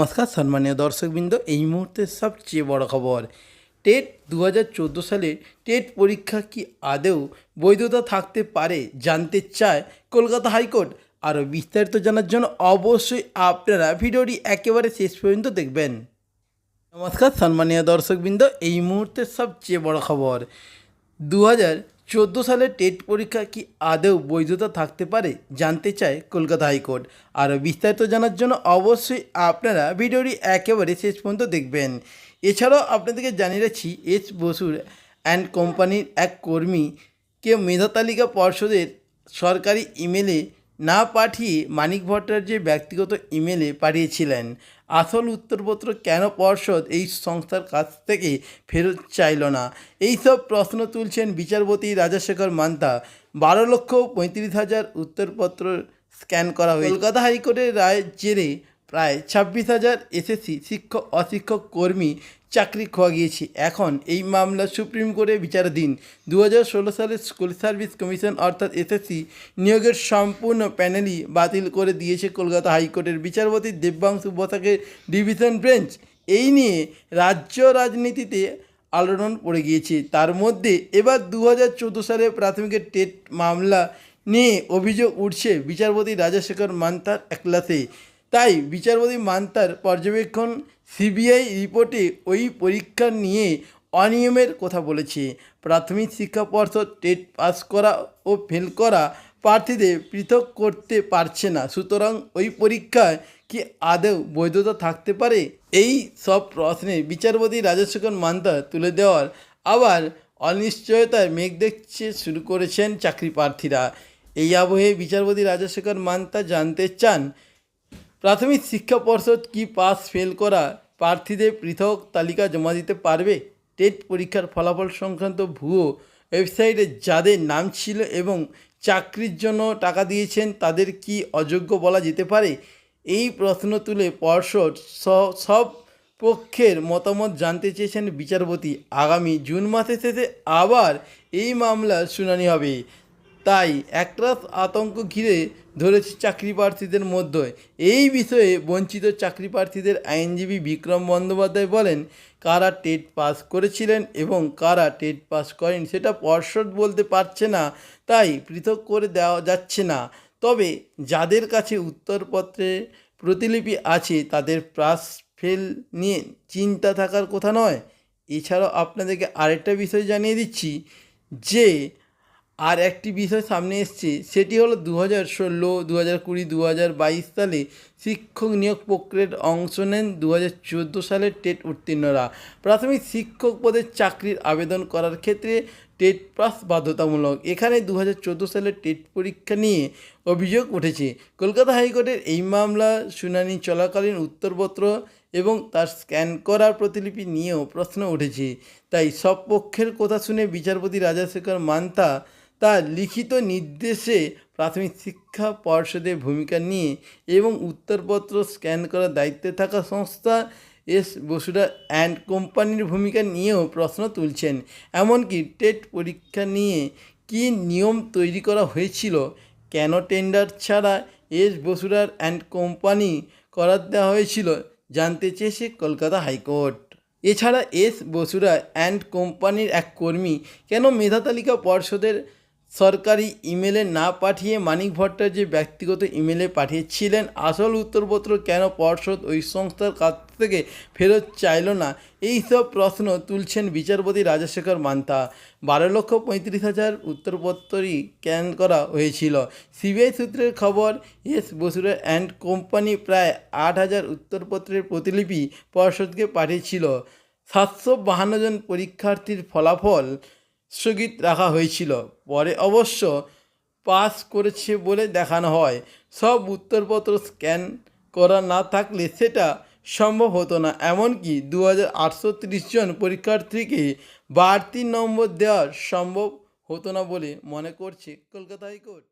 নমস্কার, সম্মানীয় দর্শকবৃন্দ, এই মুহূর্তে সবচেয়ে বড় খবর। টেট দু হাজার চোদ্দ সালে টেট পরীক্ষা কি আদৌ বৈধতা থাকতে পারে জানতে চায় কলকাতা হাইকোর্ট। আরও বিস্তারিত জানার জন্য অবশ্যই আপনারা ভিডিওটি একেবারে শেষ পর্যন্ত দেখবেন। নমস্কার, সম্মানীয় দর্শকবৃন্দ, এই মুহূর্তে সবচেয়ে বড় খবর। দু হাজার চোদ্দ সালের টেট পরীক্ষা কি আদৌ বৈধতা থাকতে পারে জানতে চায় কলকাতা হাইকোর্ট। আরও বিস্তারিত জানার জন্য অবশ্যই আপনারা ভিডিওটি একেবারে শেষ পর্যন্ত দেখবেন। এছাড়াও আপনাদেরকে জানিয়ে রাখছি, এস বসুর অ্যান্ড কোম্পানির এক কর্মীকে মেধা তালিকা পর্ষদের সরকারি ইমেলে না পাঠিয়ে মানিক ভট্টাচার্যের ব্যক্তিগত ইমেলে পাঠিয়েছিলেন। আসল উত্তরপত্র কেন পর্ষদ এই সংস্থার কাছ থেকে ফেরত চাইল না? এইসব প্রশ্ন তুলছেন বিচারপতি রাজাশেখর মান্তা। বারো লক্ষ পঁয়ত্রিশ হাজার উত্তরপত্র স্ক্যান করা হয়েছে। কলকাতা হাইকোর্টের রায়ের জেরে প্রায় ছাব্বিশ হাজার এসএসসি শিক্ষক, অশিক্ষক, কর্মী চাকরি খোয়া গিয়েছে। এখন এই মামলা সুপ্রিম কোর্টে বিচারাধীন দু হাজার ষোলো সালে স্কুল সার্ভিস কমিশন অর্থাৎ এসএসসি নিয়োগের সম্পূর্ণ প্যানেলই বাতিল করে দিয়েছে কলকাতা হাইকোর্টের বিচারপতি দেব্যাংশু বসাকের ডিভিশন বেঞ্চ। এই নিয়ে রাজ্য রাজনীতিতে আলোড়ন পড়ে গিয়েছে। তার মধ্যে এবার দু হাজার চোদ্দ সালে প্রাথমিকের টেট মামলা নিয়ে অভিযোগ উঠছে বিচারপতি রাজাশেখর মান্তার একলাসে তাই বিচারপতি মান্তার পর্যবেক্ষণ সিবিআই রিপোর্টে ওই পরীক্ষা নিয়ে অনিয়মের কথা বলেছে। প্রাথমিক শিক্ষা পর্ষদ টেট পাস করা ও ফেল করা প্রার্থীদের পৃথক করতে পারছে না। সুতরাং ওই পরীক্ষায় কি আদৌ বৈধতা থাকতে পারে? এই সব প্রশ্নে বিচারপতি রাজশেখর মান্তা তুলে দেওয়ার আবার অনিশ্চয়তার মেঘ দেখছে শুরু করেছেন চাকরি প্রার্থীরা। এই আবহে বিচারপতি রাজশেখর মান্তা জানতে চান প্রাথমিক শিক্ষা পর্ষদ কি পাস, ফেল করা প্রার্থীদের পৃথক তালিকা জমা দিতে পারবে? টেট পরীক্ষার ফলাফল সংক্রান্ত ভুয়ো ওয়েবসাইটে যাদের নাম ছিল এবং চাকরির জন্য টাকা দিয়েছেন, তাদের কি অযোগ্য বলা যেতে পারে? এই প্রশ্ন তুলে পর্ষদ সব পক্ষের মতামত জানতে চেয়েছেন বিচারপতি। আগামী জুন মাসের শেষে আবার এই মামলার শুনানি হবে। তাই একরাশ আতঙ্ক ঘিরে ধরেছে চাকরি প্রার্থীদের মধ্যে। এই বিষয়ে বঞ্চিত চাকরি প্রার্থীদের আইনজীবী বিক্রম বন্দ্যোপাধ্যায় বলেন, কারা টেট পাস করেছিলেন এবং কারা টেট পাস করেন সেটা পর্ষদ বলতে পারছে না, তাই পৃথক করে দেওয়া যাচ্ছে না। তবে যাদের কাছে উত্তরপত্রে প্রতিলিপি আছে, তাদের পাস ফেল নিয়ে চিন্তা থাকার কথা নয়। এছাড়াও আপনাদেরকে আরেকটা বিষয় জানিয়ে দিচ্ছি যে আর একটি বিষয় সামনে এসছে, সেটি হলো দু হাজার ষোলো দু হাজার কুড়ি দু হাজার বাইশ সালে শিক্ষক নিয়োগ প্রক্রিয়ার অংশ নেন দু হাজার চোদ্দ সালের টেট উত্তীর্ণরা। প্রাথমিক শিক্ষক পদের চাকরির আবেদন করার ক্ষেত্রে টেট পাস বাধ্যতামূলক। এখানে দু হাজার চোদ্দ সালের টেট পরীক্ষা নিয়ে অভিযোগ উঠেছে। কলকাতা হাইকোর্টের এই মামলা, শুনানি চলাকালীন উত্তরপত্র এবং তার স্ক্যান করার প্রতিলিপি নিয়েও প্রশ্ন উঠেছে। তাই সব পক্ষের কথা শুনে বিচারপতি রাজাশেখর মান্তা তার লিখিত নির্দেশে প্রাথমিক শিক্ষা পর্ষদের ভূমিকা নিয়ে এবং উত্তরপত্র স্ক্যান করার দায়িত্বে থাকা সংস্থা এস বসুরা অ্যান্ড কোম্পানির ভূমিকা নিয়েও প্রশ্ন তুলছেন। এমনকি টেট পরীক্ষা নিয়ে কী নিয়ম তৈরি করা হয়েছিল, কেন টেন্ডার ছাড়া এস বসুরার অ্যান্ড কোম্পানি করার দেওয়া হয়েছিল, জানতে চেয়েছে কলকাতা হাইকোর্ট। এছাড়া এস বসুরা অ্যান্ড কোম্পানির এক কর্মী কেন মেধা তালিকা পর্ষদের সরকারি ইমেলে না পাঠিয়ে মানিক ভট্টাচার্য ব্যক্তিগত ইমেলে পাঠিয়েছিলেন। আসল উত্তরপত্র কেন পর্ষদ ওই সংস্থার কাছ থেকে ফেরত চাইল না? এই সব প্রশ্ন তুলছেন বিচারপতি রাজশেখর মান্তা। বারো লক্ষ পঁয়ত্রিশ হাজার উত্তরপত্রই ক্যান করা হয়েছিল। সিবিআই সূত্রের খবর, এস বসুরা অ্যান্ড কোম্পানি প্রায় আট হাজার উত্তরপত্রের প্রতিলিপি পর্ষদকে পাঠিয়েছিল। সাতশো বাহান্ন জন পরীক্ষার্থীর ফলাফল স্থগিত রাখা হয়েছিল। পরে অবশ্য পাস করেছে বলে দেখানো হয়। সব উত্তরপত্র স্ক্যান করা না থাকলে সেটা সম্ভব হতো না। এমনকি দু জন পরীক্ষার্থীকে বাড়তি নম্বর দেওয়া সম্ভব হতো না বলে মনে করছে কলকাতা হাইকোর্ট।